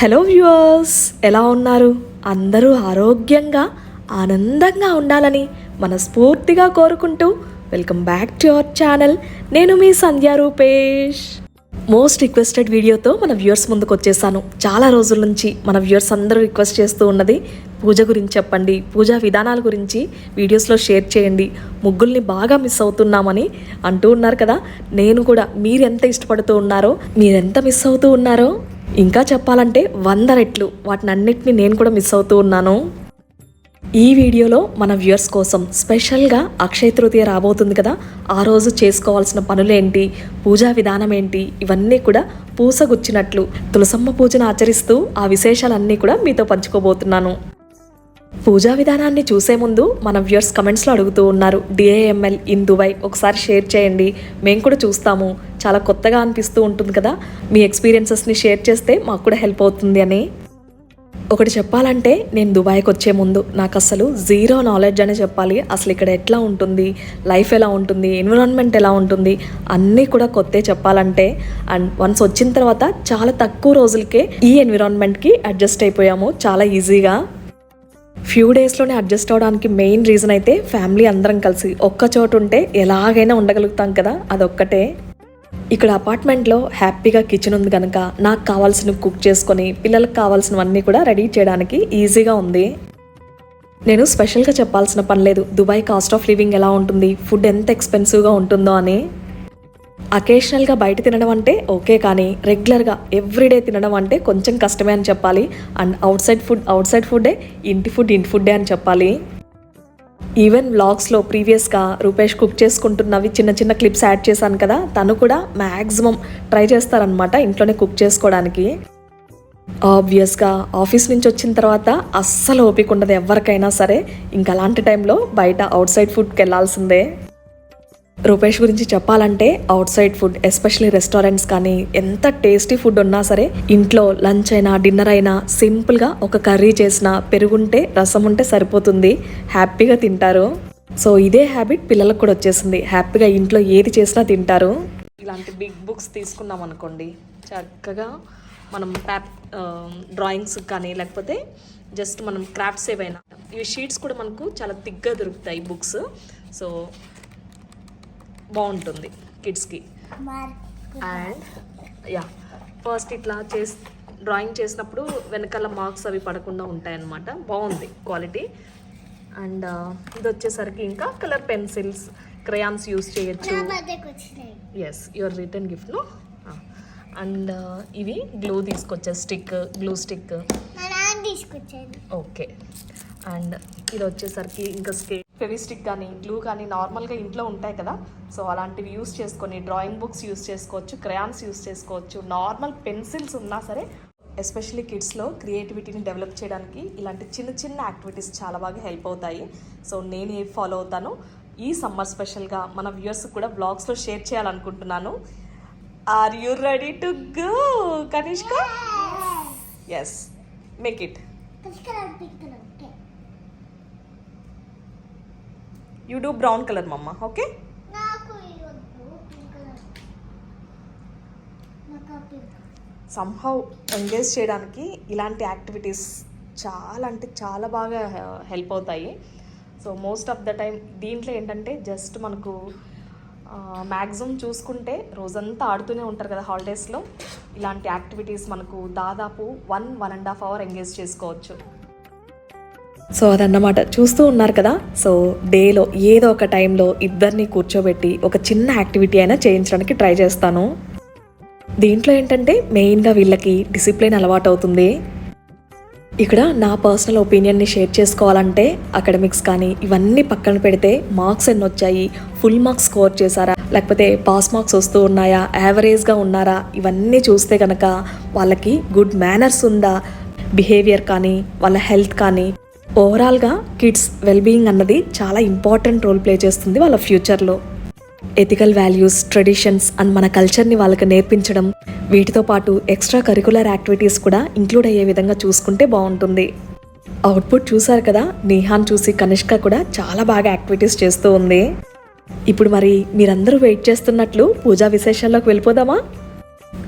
Hello viewers ఎలా ఉన్నారు? అందరూ ఆరోగ్యంగా ఆనందంగా ఉండాలని మనస్ఫూర్తిగా కోరుకుంటూ welcome back to our channel. నేను మీ సంధ్యా రూపేష్. మోస్ట్ రిక్వెస్టెడ్ వీడియోతో మన వ్యూవర్స్ ముందుకు వచ్చేసాను. చాలా రోజుల నుంచి మన వ్యూవర్స్ అందరూ రిక్వెస్ట్ చేస్తూ ఉన్నది పూజ గురించి చెప్పండి పూజా విధానాల గురించి వీడియోస్లో షేర్ చేయండి. ముగ్గుల్ని బాగా మిస్ అవుతున్నామని అంటూ ఉన్నారు కదా. నేను కూడా మీరు ఎంత ఇష్టపడుతూ ఉన్నారో మీరెంత మిస్ అవుతూ ఉన్నారో ఇంకా చెప్పాలంటే వంద రెట్లు. వాటిని అన్నిటిని నేను కూడా మిస్ అవుతూ ఉన్నాను. ఈ వీడియోలో మన వ్యూయర్స్ కోసం స్పెషల్గా అక్షయ తృతీయ రాబోతుంది కదా. ఆ రోజు చేసుకోవాల్సిన పనులేంటి? పూజా విధానం ఏంటి ఇవన్నీ కూడా పూసగుచ్చినట్లు తులసమ్మ పూజను ఆచరిస్తూ ఆ విశేషాలన్నీ కూడా మీతో పంచుకోబోతున్నాను. పూజా విధానాన్ని చూసే ముందు మన వ్యూయర్స్ కమెంట్స్లో అడుగుతూ ఉన్నారు. డిఏఎంఎల్ ఇన్ దుబాయ్ ఒకసారి షేర్ చేయండి. మేము కూడా చూస్తాము. చాలా కొత్తగా అనిపిస్తూ ఉంటుంది కదా. మీ ఎక్స్పీరియన్సెస్ని షేర్ చేస్తే మాకు కూడా హెల్ప్ అవుతుంది అని. ఒకటి చెప్పాలంటే నేను దుబాయ్కి వచ్చే ముందు నాకు అసలు జీరో నాలెడ్జ్ అనే చెప్పాలి. అసలు ఇక్కడ ఎట్లా ఉంటుంది? లైఫ్ ఎలా ఉంటుంది? ఎన్విరాన్మెంట్ ఎలా ఉంటుంది? అన్నీ కూడా కొత్తే చెప్పాలంటే అండ్ వన్స్ వచ్చిన తర్వాత చాలా తక్కువ రోజులకే ఈ ఎన్విరాన్మెంట్కి అడ్జస్ట్ అయిపోయాము. చాలా ఈజీగా. ఫ్యూ డేస్లోనే అడ్జస్ట్ అవడానికి మెయిన్ రీజన్ అయితే ఫ్యామిలీ అందరం కలిసి ఒక్క చోటు ఉంటే ఎలాగైనా ఉండగలుగుతాం కదా అదొక్కటే. ఇక్కడ అపార్ట్మెంట్లో హ్యాపీగా కిచెన్ ఉంది కనుక నాకు కావాల్సిన కుక్ చేసుకొని పిల్లలకు కావాల్సినవన్నీ కూడా రెడీ చేయడానికి ఈజీగా ఉంది. నేను స్పెషల్గా చెప్పాల్సిన పని లేదు. దుబాయ్ కాస్ట్ ఆఫ్ లివింగ్ ఎలా ఉంటుంది? ఫుడ్ ఎంత ఎక్స్పెన్సివ్గా ఉంటుందో అని. అకేషనల్గా బయట తినడం అంటే ఓకే కానీ రెగ్యులర్గా ఎవ్రీడే తినడం అంటే కొంచెం కష్టమే అని చెప్పాలి. And outside food outside ఫుడ్డే ఇంటి ఫుడ్ ఇంటి ఫుడ్డే అని చెప్పాలి. ఈవెన్ వ్లాగ్స్లో ప్రీవియస్గా రూపేష్ కుక్ చేసుకుంటున్నవి చిన్న చిన్న క్లిప్స్ యాడ్ చేశాను కదా తను కూడా మ్యాక్సిమం ట్రై చేస్తారనమాట ఇంట్లోనే కుక్ చేసుకోవడానికి. ఆబ్వియస్గా ఆఫీస్ నుంచి వచ్చిన తర్వాత అస్సలు ఓపిక ఉండదు ఎవరికైనా సరే. ఇంకా అలాంటి టైంలో బయట అవుట్ సైడ్ ఫుడ్కి వెళ్ళాల్సిందే. రూపేష్ గురించి చెప్పాలంటే outside food especially restaurants కానీ ఎంత టేస్టీ ఫుడ్ ఉన్నా సరే ఇంట్లో లంచ్ అయినా డిన్నర్ అయినా సింపుల్గా ఒక కర్రీ చేసిన పెరుగుంటే రసం ఉంటే సరిపోతుంది. హ్యాపీగా తింటారు. సో ఇదే హ్యాబిట్ పిల్లలకు కూడా వచ్చేసింది. హ్యాపీగా ఇంట్లో ఏది చేసినా తింటారు. ఇలాంటి బిగ్ బుక్స్ తీసుకున్నాం అనుకోండి. చక్కగా మనం ప్యాప్ డ్రాయింగ్స్ కానీ లేకపోతే జస్ట్ మనం క్రాఫ్ట్స్ ఏవైనా ఇవి షీట్స్ కూడా మనకు చాలా థిక్గా దొరుకుతాయి బుక్స్ సో బాగుంటుంది కిడ్స్కి. అండ్ యా ఫస్ట్ ఇట్లా చేసి డ్రాయింగ్ చేసినప్పుడు వెనకాల మార్క్స్ అవి పడకుండా ఉంటాయన్నమాట. బాగుంది క్వాలిటీ. అండ్ ఇది వచ్చేసరికి ఇంకా కలర్ పెన్సిల్స్ క్రయాన్స్ యూస్ చేయొచ్చు. ఎస్ యువర్ రిటర్న్ గిఫ్ట్ను అండ్ ఇవి గ్లూ తీసుకొచ్చా stick glue stick. Okay. And ఇది వచ్చేసరికి ఇంకా స్కే ఫెవిస్టిక్ కానీ గ్లూ కానీ నార్మల్గా ఇంట్లో ఉంటాయి కదా. సో అలాంటివి యూస్ చేసుకొని డ్రాయింగ్ బుక్స్ యూస్ చేసుకోవచ్చు క్రయాన్స్ యూస్ చేసుకోవచ్చు. నార్మల్ పెన్సిల్స్ ఉన్నా సరే ఎస్పెషల్లీ కిడ్స్లో క్రియేటివిటీని డెవలప్ చేయడానికి ఇలాంటి చిన్న చిన్న యాక్టివిటీస్ చాలా బాగా హెల్ప్ అవుతాయి. సో నేను ఏ ఫాలో అవుతాను? ఈ సమ్మర్ స్పెషల్గా మన వ్యూయర్స్ కూడా బ్లాగ్స్లో షేర్ చేయాలనుకుంటున్నాను. Are you ready to go Kanishka? Yes make it you do brown colour మమ్మ ఓకే సంహౌ ఎంగేజ్ చేయడానికి ఇలాంటి యాక్టివిటీస్ చాలా అంటే చాలా బాగా హెల్ప్ అవుతాయి. So most of the time దీంట్లో ఏంటంటే జస్ట్ మనకు మ్యాక్సిమం చూసుకుంటే రోజంతా ఆడుతూనే ఉంటారు కదా హాలిడేస్లో ఇలాంటి యాక్టివిటీస్ మనకు దాదాపు one one and half hour engage చేసుకోవచ్చు. సో అదన్నమాట. చూస్తూ ఉన్నారు కదా? సో డేలో ఏదో ఒక టైంలో ఇద్దరిని కూర్చోబెట్టి ఒక చిన్న యాక్టివిటీ అయినా చేయించడానికి ట్రై చేస్తాను. దీంట్లో ఏంటంటే మెయిన్గా వీళ్ళకి డిసిప్లిన్ అలవాటు అవుతుంది ఇక్కడ నా పర్సనల్ ఒపీనియన్ని షేర్ చేసుకోవాలంటే అకాడమిక్స్ కానీ ఇవన్నీ పక్కన పెడితే మార్క్స్ ఎన్ని వచ్చాయి? ఫుల్ మార్క్స్ స్కోర్ చేశారా? లేకపోతే పాస్ మార్క్స్ వస్తూ ఉన్నాయా? యావరేజ్గా ఉన్నారా? ఇవన్నీ చూస్తే కనుక వాళ్ళకి గుడ్ మేనర్స్ ఉందా? బిహేవియర్ కానీ వాళ్ళ హెల్త్ కానీ ఓవరాల్గా కిడ్స్ వెల్బీయింగ్ అన్నది చాలా ఇంపార్టెంట్ రోల్ ప్లే చేస్తుంది వాళ్ళ ఫ్యూచర్లో ఎథికల్ వాల్యూస్ ట్రెడిషన్స్ అండ్ మన కల్చర్ని వాళ్ళకి నేర్పించడం వీటితో పాటు ఎక్స్ట్రా కరికులర్ యాక్టివిటీస్ కూడా ఇంక్లూడ్ అయ్యే విధంగా చూసుకుంటే బాగుంటుంది. అవుట్పుట్ చూశారు కదా నేహాన్ చూసి కనిష్క కూడా చాలా బాగా యాక్టివిటీస్ చేస్తూ ఉంది. ఇప్పుడు మరి మీరందరూ వెయిట్ చేస్తున్నట్లు పూజా విశేషాల్లోకి వెళ్ళిపోదామా?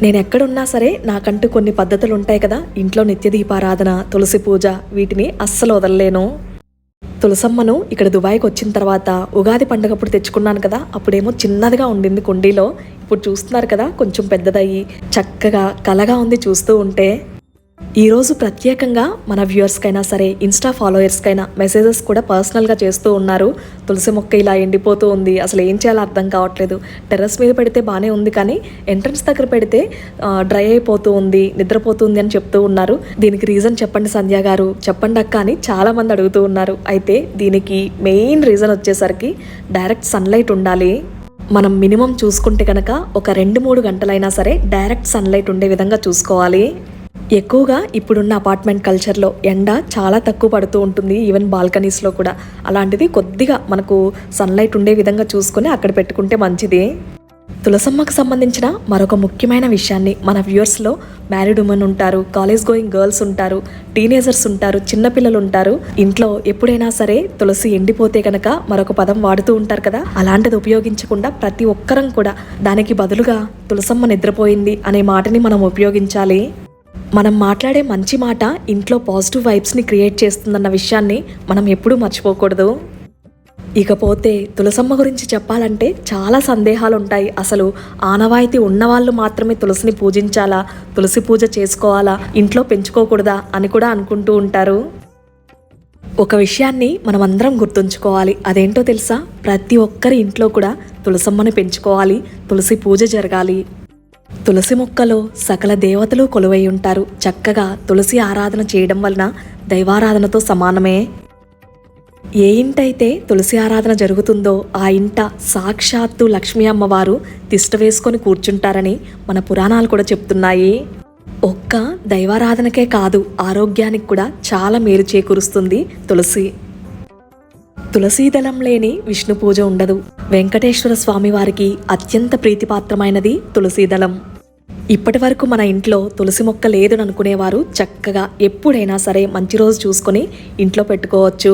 నేను ఎక్కడున్నా సరే నాకంటూ కొన్ని పద్ధతులు ఉంటాయి కదా. ఇంట్లో నిత్య దీపారాధన తులసి పూజ వీటిని అస్సలు వదలలేను. తులసమ్మను ఇక్కడ దుబాయ్కి వచ్చిన తర్వాత ఉగాది పండగప్పుడు తెచ్చుకున్నాను కదా. అప్పుడేమో చిన్నదిగా ఉండింది కుండీలో. ఇప్పుడు చూస్తున్నారు కదా కొంచెం పెద్దదయ్యి చక్కగా కలగా ఉంది చూస్తూ ఉంటే. ఈరోజు ప్రత్యేకంగా మన వ్యూవర్స్కైనా సరే ఇన్స్టా ఫాలోయర్స్కైనా మెసేజెస్ కూడా పర్సనల్గా చేస్తూ ఉన్నారు. తులసి మొక్క ఇలా ఎండిపోతూ ఉంది. అసలు ఏం చేయాలో అర్థం కావట్లేదు. టెర్రస్ మీద పెడితే బాగానే ఉంది కానీ ఎంట్రన్స్ దగ్గర పెడితే డ్రై అయిపోతూ ఉంది నిద్రపోతుంది అని చెప్తూ ఉన్నారు. దీనికి రీజన్ చెప్పండి సంధ్య గారు. చెప్పండి అక్క అని చాలామంది అడుగుతూ ఉన్నారు. అయితే దీనికి మెయిన్ రీజన్ వచ్చేసరికి డైరెక్ట్ సన్లైట్ ఉండాలి. మనం మినిమం చూసుకుంటే కనుక ఒక రెండు మూడు గంటలైనా సరే డైరెక్ట్ సన్లైట్ ఉండే విధంగా చూసుకోవాలి. ఎక్కువగా ఇప్పుడున్న అపార్ట్మెంట్ కల్చర్లో ఎండ చాలా తక్కువ పడుతూ ఉంటుంది ఈవెన్ బాల్కనీస్లో కూడా. అలాంటిది కొద్దిగా మనకు సన్లైట్ ఉండే విధంగా చూసుకొని అక్కడ పెట్టుకుంటే మంచిది. తులసమ్మకు సంబంధించిన మరొక ముఖ్యమైన విషయాన్ని మన వ్యూవర్స్లో మ్యారీడ్ ఉమెన్ ఉంటారు కాలేజ్ గోయింగ్ గర్ల్స్ ఉంటారు టీనేజర్స్ ఉంటారు చిన్నపిల్లలు ఉంటారు. ఇంట్లో ఎప్పుడైనా సరే తులసి ఎండిపోతే కనుక మరొక పదం వాడుతూ ఉంటారు కదా? అలాంటిది ఉపయోగించకుండా ప్రతి ఒక్కరం కూడా దానికి బదులుగా తులసమ్మ నిద్రపోయింది అనే మాటని మనం ఉపయోగించాలి. మనం మాట్లాడే మంచి మాట ఇంట్లో పాజిటివ్ వైబ్స్ని క్రియేట్ చేస్తుందన్న విషయాన్ని మనం ఎప్పుడూ మర్చిపోకూడదు. ఇకపోతే తులసమ్మ గురించి చెప్పాలంటే చాలా సందేహాలు ఉంటాయి అసలు ఆనవాయితీ ఉన్నవాళ్ళు మాత్రమే తులసిని పూజించాలా? తులసి పూజ చేసుకోవాలా? ఇంట్లో పెంచుకోకూడదా? అని కూడా అనుకుంటూ ఉంటారు. ఒక విషయాన్ని మనం అందరం గుర్తుంచుకోవాలి. అదేంటో తెలుసా? ప్రతి ఒక్కరి ఇంట్లో కూడా తులసమ్మని పెంచుకోవాలి. తులసి పూజ జరగాలి. తులసి మొక్కలో సకల దేవతలు కొలువై ఉంటారు. చక్కగా తులసి ఆరాధన చేయడం వలన దైవారాధనతో సమానమే. ఏ ఇంటైతే తులసి ఆరాధన జరుగుతుందో ఆ ఇంట సాక్షాత్తు లక్ష్మీ అమ్మవారు తిష్ట వేసుకొని కూర్చుంటారని మన పురాణాలు కూడా చెప్తున్నాయి. ఒక్క దైవారాధనకే కాదు ఆరోగ్యానికి కూడా చాలా మేలు చేకూరుస్తుంది తులసి. తులసీదళం లేని విష్ణు పూజ ఉండదు. వెంకటేశ్వర స్వామి వారికి అత్యంత ప్రీతిపాత్రమైనది తులసీదళం. ఇప్పటి వరకు మన ఇంట్లో తులసి మొక్క లేదని అనుకునేవారు చక్కగా ఎప్పుడైనా సరే మంచి రోజు చూసుకొని ఇంట్లో పెట్టుకోవచ్చు.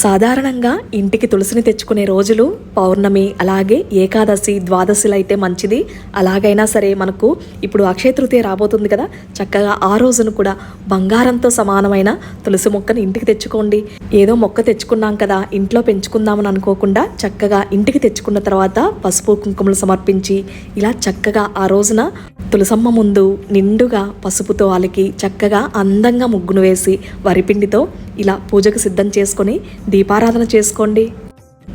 సాధారణంగా ఇంటికి తులసిని తెచ్చుకునే రోజులు పౌర్ణమి అలాగే ఏకాదశి ద్వాదశిలు అయితే మంచిది. అలాగైనా సరే మనకు ఇప్పుడు అక్షయ తృతీయ రాబోతుంది కదా. చక్కగా ఆ రోజును కూడా బంగారంతో సమానమైన తులసి మొక్కని ఇంటికి తెచ్చుకోండి. ఏదో మొక్క తెచ్చుకున్నాం కదా ఇంట్లో పెంచుకుందామని అనుకోకుండా చక్కగా ఇంటికి తెచ్చుకున్న తర్వాత పసుపు కుంకుమలు సమర్పించి ఇలా చక్కగా ఆ రోజున తులసమ్మ ముందు నిండుగా పసుపుతో అలికి చక్కగా అందంగా ముగ్గును వేసి వరిపిండితో ఇలా పూజకు సిద్ధం చేసుకొని దీపారాధన చేసుకోండి.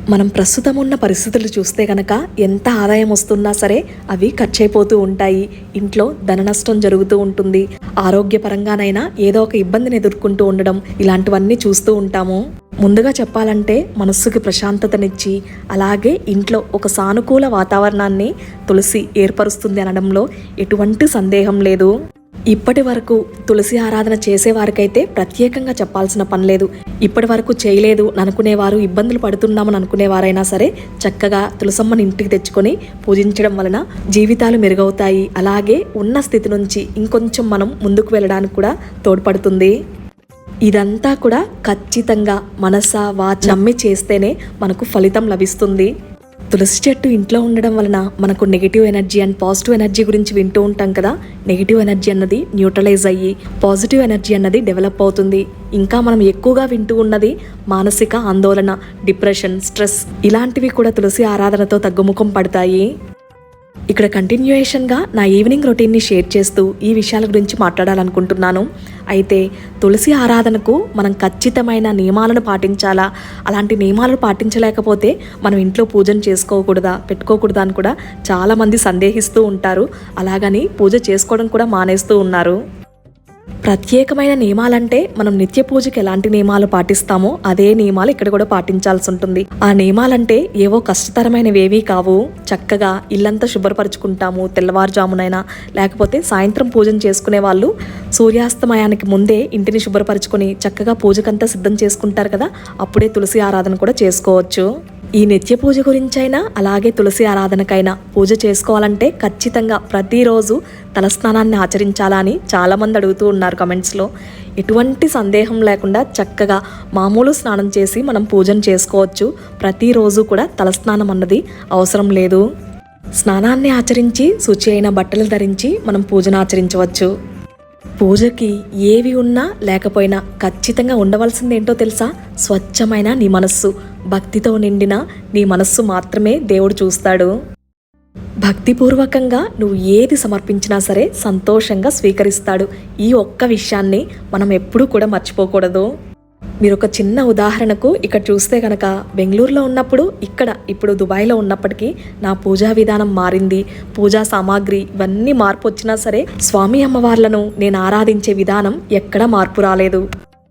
మనం ప్రస్తుతం ఉన్న పరిస్థితులు చూస్తే గనక ఎంత ఆదాయం వస్తున్నా సరే అవి ఖర్చు అయిపోతూ ఉంటాయి. ఇంట్లో ధన నష్టం జరుగుతూ ఉంటుంది. ఆరోగ్యపరంగానైనా ఏదో ఒక ఇబ్బందిని ఎదుర్కొంటూ ఉండడం ఇలాంటివన్నీ చూస్తూ ఉంటాము. ముందుగా చెప్పాలంటే మనస్సుకి ప్రశాంతతనిచ్చి అలాగే ఇంట్లో ఒక సానుకూల వాతావరణాన్ని తులసి ఏర్పరుస్తుంది అనడంలో ఎటువంటి సందేహం లేదు. ఇప్పటి వరకు తులసి ఆరాధన చేసేవారికైతే ప్రత్యేకంగా చెప్పాల్సిన పని లేదు. ఇప్పటి వరకు చేయలేదు అనుకునేవారు ఇబ్బందులు పడుతున్నామని అనుకునేవారైనా సరే చక్కగా తులసమ్మని ఇంటికి తెచ్చుకొని పూజించడం వలన జీవితాలు మెరుగవుతాయి. అలాగే ఉన్న స్థితి నుంచి ఇంకొంచెం మనం ముందుకు వెళ్ళడానికి కూడా తోడ్పడుతుంది. ఇదంతా కూడా ఖచ్చితంగా మనస వాచ నమ్మి చేస్తేనే మనకు ఫలితం లభిస్తుంది. తులసి చెట్టు ఇంట్లో ఉండడం వలన మనకు negative energy and positive energy గురించి వింటూ ఉంటాం కదా? నెగిటివ్ ఎనర్జీ అన్నది న్యూట్రలైజ్ అయ్యి పాజిటివ్ ఎనర్జీ అన్నది డెవలప్ అవుతుంది. ఇంకా మనం ఎక్కువగా వింటూ ఉన్నది మానసిక ఆందోళన డిప్రెషన్ స్ట్రెస్ ఇలాంటివి కూడా తులసి ఆరాధనతో తగ్గుముఖం పడతాయి. ఇక్కడ కంటిన్యూయేషన్గా నా ఈవినింగ్ రొటీన్ని షేర్ చేస్తూ ఈ విషయాల గురించి మాట్లాడాలనుకుంటున్నాను. అయితే తులసి ఆరాధనకు మనం ఖచ్చితమైన నియమాలను పాటించాలా? అలాంటి నియమాలను పాటించలేకపోతే మనం ఇంట్లో పూజను చేసుకోకూడదా? పెట్టుకోకూడదా అని కూడా చాలామంది సందేహిస్తూ ఉంటారు. అలాగని పూజ చేసుకోవడం కూడా మానేస్తూ ఉన్నారు. ప్రత్యేకమైన నియమాలంటే మనం నిత్య పూజకి ఎలాంటి నియమాలు పాటిస్తామో అదే నియమాలు ఇక్కడ కూడా పాటించాల్సి ఉంటుంది. ఆ నియమాలంటే ఏవో కష్టతరమైనవేవీ కావు. చక్కగా ఇల్లంతా శుభ్రపరచుకుంటాము తెల్లవారుజామునైనా లేకపోతే సాయంత్రం పూజను చేసుకునే వాళ్ళు సూర్యాస్తమయానికి ముందే ఇంటిని శుభ్రపరచుకొని చక్కగా పూజకంతా సిద్ధం చేసుకుంటారు కదా అప్పుడే తులసి ఆరాధన కూడా చేసుకోవచ్చు. ఈ నిత్య పూజ గురించైనా అలాగే తులసి ఆరాధనకైనా పూజ చేసుకోవాలంటే ఖచ్చితంగా ప్రతిరోజు తలస్నానాన్ని ఆచరించాలా అని చాలామంది అడుగుతూ ఉన్నారు కమెంట్స్లో. ఎటువంటి సందేహం లేకుండా చక్కగా మామూలు స్నానం చేసి మనం పూజను చేసుకోవచ్చు. ప్రతిరోజు కూడా తలస్నానం అన్నది అవసరం లేదు. స్నానాన్ని ఆచరించి శుచి అయిన బట్టలు ధరించి మనం పూజను ఆచరించవచ్చు. పూజకి ఏవి ఉన్నా లేకపోయినా ఖచ్చితంగా ఉండవలసింది ఏంటో తెలుసా? స్వచ్ఛమైన నీ మనస్సు. భక్తితో నిండిన నీ మనస్సు మాత్రమే దేవుడు చూస్తాడు. భక్తిపూర్వకంగా నువ్వు ఏది సమర్పించినా సరే సంతోషంగా స్వీకరిస్తాడు. ఈ ఒక్క విషయాన్ని మనం ఎప్పుడూ కూడా మర్చిపోకూడదు. మీరు ఒక చిన్న ఉదాహరణకు ఇక్కడ చూస్తే కనుక బెంగళూరులో ఉన్నప్పుడు ఇక్కడ ఇప్పుడు దుబాయ్లో ఉన్నప్పటికీ నా పూజా విధానం మారింది. పూజా సామాగ్రి ఇవన్నీ మార్పు వచ్చినా సరే స్వామి అమ్మవార్లను నేను ఆరాధించే విధానం ఎక్కడా మార్పు రాలేదు.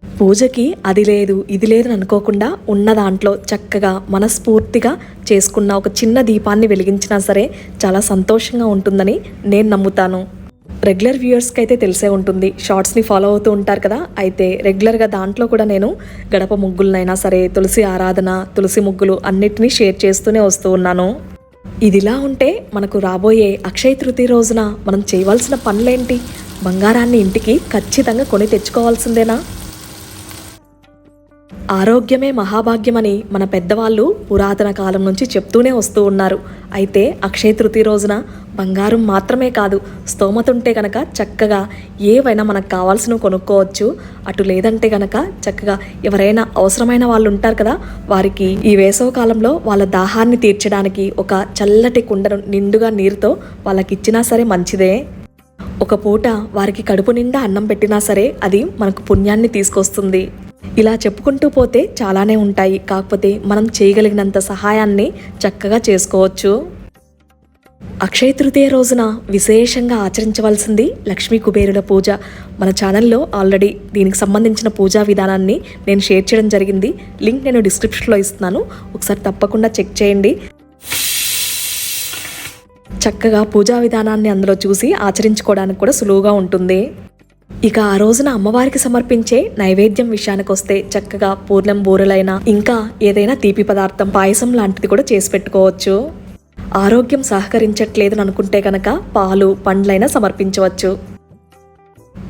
పూజకి అది లేదు ఇది లేదని అనుకోకుండా ఉన్న దాంట్లో చక్కగా మనస్ఫూర్తిగా చేసుకున్న ఒక చిన్న దీపాన్ని వెలిగించినా సరే చాలా సంతోషంగా ఉంటుందని నేను నమ్ముతాను. రెగ్యులర్ వ్యూయర్స్కి అయితే తెలిసే ఉంటుంది. షార్ట్స్ని ఫాలో అవుతూ ఉంటారు కదా. అయితే రెగ్యులర్గా దాంట్లో కూడా నేను గడప ముగ్గులనైనా సరే తులసి ఆరాధన తులసి ముగ్గులు అన్నిటినీ షేర్ చేస్తూనే వస్తూ ఉన్నాను. ఇదిలా ఉంటే మనకు రాబోయే అక్షయ తృతీయ రోజున మనం చేయవలసిన పనులేంటి? బంగారాన్ని ఇంటికి ఖచ్చితంగా కొని తెచ్చుకోవాల్సిందేనా? ఆరోగ్యమే మహాభాగ్యమని మన పెద్దవాళ్ళు పురాతన కాలం నుంచి చెప్తూనే వస్తూ ఉన్నారు. అయితే అక్షయ తృతీయ రోజున బంగారం మాత్రమే కాదు స్తోమతుంటే కనుక గనక చక్కగా ఏవైనా మనకు కావాల్సినవి కొనుక్కోవచ్చు. అటు లేదంటే గనక చక్కగా ఎవరైనా అవసరమైన వాళ్ళు ఉంటారు కదా వారికి ఈ వేసవ కాలంలో వాళ్ళ దాహాన్ని తీర్చడానికి ఒక చల్లటి కుండను నిండుగా నీరుతో వాళ్ళకి ఇచ్చినా సరే మంచిదే. ఒక పూట వారికి కడుపు నిండా అన్నం పెట్టినా సరే అది మనకు పుణ్యాన్ని తీసుకొస్తుంది. ఇలా చెప్పుకుంటూ పోతే చాలానే ఉంటాయి. కాకపోతే మనం చేయగలిగినంత సహాయాన్ని చక్కగా చేసుకోవచ్చు. అక్షయ తృతీయ రోజున విశేషంగా ఆచరించవలసింది లక్ష్మీ కుబేరుల పూజ. మన ఛానల్లో ఆల్రెడీ దీనికి సంబంధించిన పూజా విధానాన్ని నేను షేర్ చేయడం జరిగింది. లింక్ నేను డిస్క్రిప్షన్లో ఇస్తున్నాను. ఒకసారి తప్పకుండా చెక్ చేయండి. చక్కగా పూజా విధానాన్ని అందులో చూసి ఆచరించుకోవడానికి కూడా సులువుగా ఉంటుంది. ఇక ఆ రోజున అమ్మవారికి సమర్పించే నైవేద్యం విషయానికి వస్తే చక్కగా పూర్ణం బూరెలైనా ఇంకా ఏదైనా తీపి పదార్థం పాయసం లాంటిది కూడా చేసి పెట్టుకోవచ్చు. ఆరోగ్యం సహకరించట్లేదని అనుకుంటే కనుక పాలు పండ్లైనా సమర్పించవచ్చు.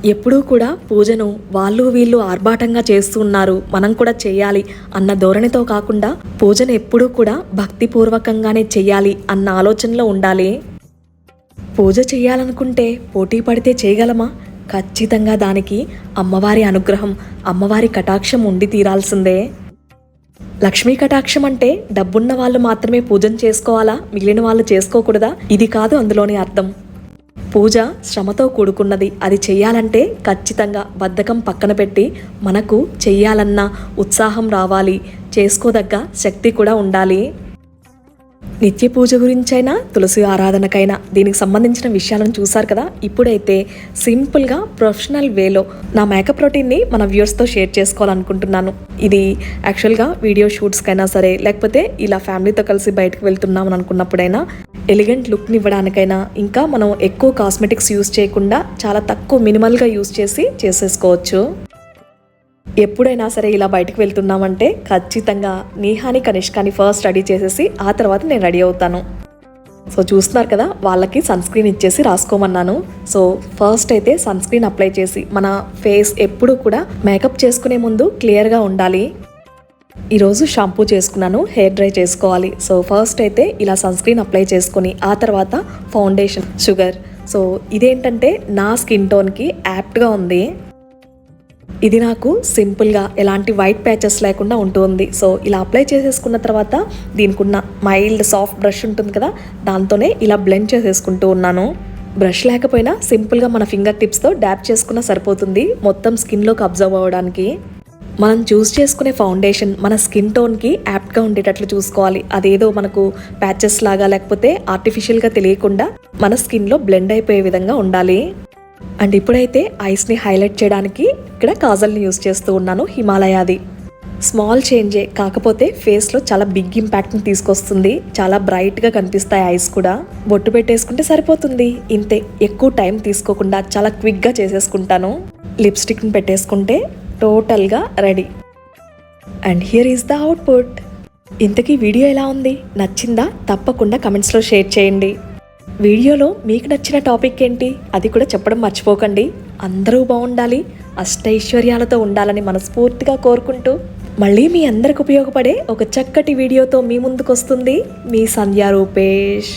ఎప్పుడూ కూడా పూజను వాళ్ళు వీళ్ళు ఆర్భాటంగా చేస్తూ ఉన్నారు మనం కూడా చేయాలి అన్న ధోరణితో కాకుండా పూజను ఎప్పుడూ కూడా భక్తిపూర్వకంగానే చేయాలి అన్న ఆలోచనలో ఉండాలి. పూజ చేయాలనుకుంటే పోటీ పడితే చేయగలమా? ఖచ్చితంగా దానికి అమ్మవారి అనుగ్రహం అమ్మవారి కటాక్షం ఉండి తీరాల్సిందే. లక్ష్మీ కటాక్షం అంటే డబ్బున్న వాళ్ళు మాత్రమే పూజను చేసుకోవాలా? మిగిలిన వాళ్ళు చేసుకోకూడదా? ఇది కాదు అందులోని అర్థం. పూజ శ్రమతో కూడుకున్నది. అది చెయ్యాలంటే ఖచ్చితంగా బద్ధకం పక్కన పెట్టి మనకు చెయ్యాలన్న ఉత్సాహం రావాలి. చేసుకోదగ్గ శక్తి కూడా ఉండాలి. నిత్య పూజ గురించైనా తులసి ఆరాధనకైనా దీనికి సంబంధించిన విషయాలను చూసారు కదా? ఇప్పుడైతే సింపుల్గా ప్రొఫెషనల్ వేలో నా మేకప్ రొటీన్ని మన వ్యూవర్స్తో షేర్ చేసుకోవాలనుకుంటున్నాను. ఇది యాక్చువల్గా వీడియో షూట్స్కైనా సరే లేకపోతే ఇలా ఫ్యామిలీతో కలిసి బయటకు వెళ్తున్నాం అనుకున్నప్పుడైనా ఎలిగెంట్ లుక్ని ఇవ్వడానికైనా ఇంకా మనం ఎక్కువ కాస్మెటిక్స్ యూస్ చేయకుండా చాలా తక్కువ మినిమల్గా యూస్ చేసి చేసేసుకోవచ్చు. ఎప్పుడైనా సరే ఇలా బయటకు వెళ్తున్నామంటే ఖచ్చితంగా నీహాని కనిష్కాని ఫస్ట్ రెడీ చేసేసి ఆ తర్వాత నేను రెడీ అవుతాను. సో చూస్తున్నారు కదా వాళ్ళకి సన్ స్క్రీన్ ఇచ్చేసి రాసుకోమన్నాను. సో ఫస్ట్ అయితే సన్ స్క్రీన్ అప్లై చేసి మన ఫేస్ ఎప్పుడు కూడా మేకప్ చేసుకునే ముందు క్లియర్గా ఉండాలి. ఈరోజు షాంపూ చేసుకున్నాను హెయిర్ డ్రై చేసుకోవాలి. సో ఫస్ట్ అయితే ఇలా సన్ స్క్రీన్ అప్లై చేసుకుని ఆ తర్వాత ఫౌండేషన్ షుగర్ సో ఇదేంటంటే నా స్కిన్ టోన్కి యాప్ట్గా ఉంది. ఇది నాకు సింపుల్గా ఎలాంటి వైట్ ప్యాచెస్ లేకుండా ఉంటుంది. సో ఇలా అప్లై చేసేసుకున్న తర్వాత దీనికి ఉన్న మైల్డ్ సాఫ్ట్ బ్రష్ ఉంటుంది కదా దాంతోనే ఇలా బ్లెండ్ చేసేసుకుంటూ ఉన్నాను. బ్రష్ లేకపోయినా సింపుల్గా మన ఫింగర్ టిప్స్తో డ్యాప్ చేసుకున్న సరిపోతుంది మొత్తం స్కిన్లోకి అబ్జర్వ్ అవ్వడానికి. మనం చూస్ చేసుకునే ఫౌండేషన్ మన స్కిన్ టోన్కి యాప్ట్గా ఉండేటట్లు చూసుకోవాలి. అదేదో మనకు ప్యాచెస్ లాగా లేకపోతే ఆర్టిఫిషియల్గా తెలియకుండా మన స్కిన్లో బ్లెండ్ అయిపోయే విధంగా ఉండాలి. అండ్ ఇప్పుడైతే ఐస్ని హైలైట్ చేయడానికి ఇక్కడ కాజల్ని యూస్ చేస్తూ ఉన్నాను హిమాలయాది. స్మాల్ చేంజే కాకపోతే ఫేస్లో చాలా బిగ్ ఇంపాక్ట్ని తీసుకొస్తుంది. చాలా బ్రైట్గా కనిపిస్తాయి ఐస్ కూడా. బొట్టు పెట్టేసుకుంటే సరిపోతుంది. ఇంతే ఎక్కువ టైం తీసుకోకుండా చాలా క్విక్గా చేసేసుకుంటాను. లిప్స్టిక్ని పెట్టేసుకుంటే టోటల్గా ready. And here is the output. ఇంతకీ వీడియో ఎలా ఉంది? నచ్చిందా? తప్పకుండా కమెంట్స్లో షేర్ చేయండి. వీడియోలో మీకు నచ్చిన టాపిక్ ఏంటి? అది కూడా చెప్పడం మర్చిపోకండి. అందరూ బాగుండాలి. అష్టైశ్వర్యాలతో ఉండాలని మనస్ఫూర్తిగా కోరుకుంటూ మళ్ళీ మీ అందరికి ఉపయోగపడే ఒక చక్కటి వీడియోతో మీ ముందుకు వస్తుంది మీ సంధ్యా రూపేష్.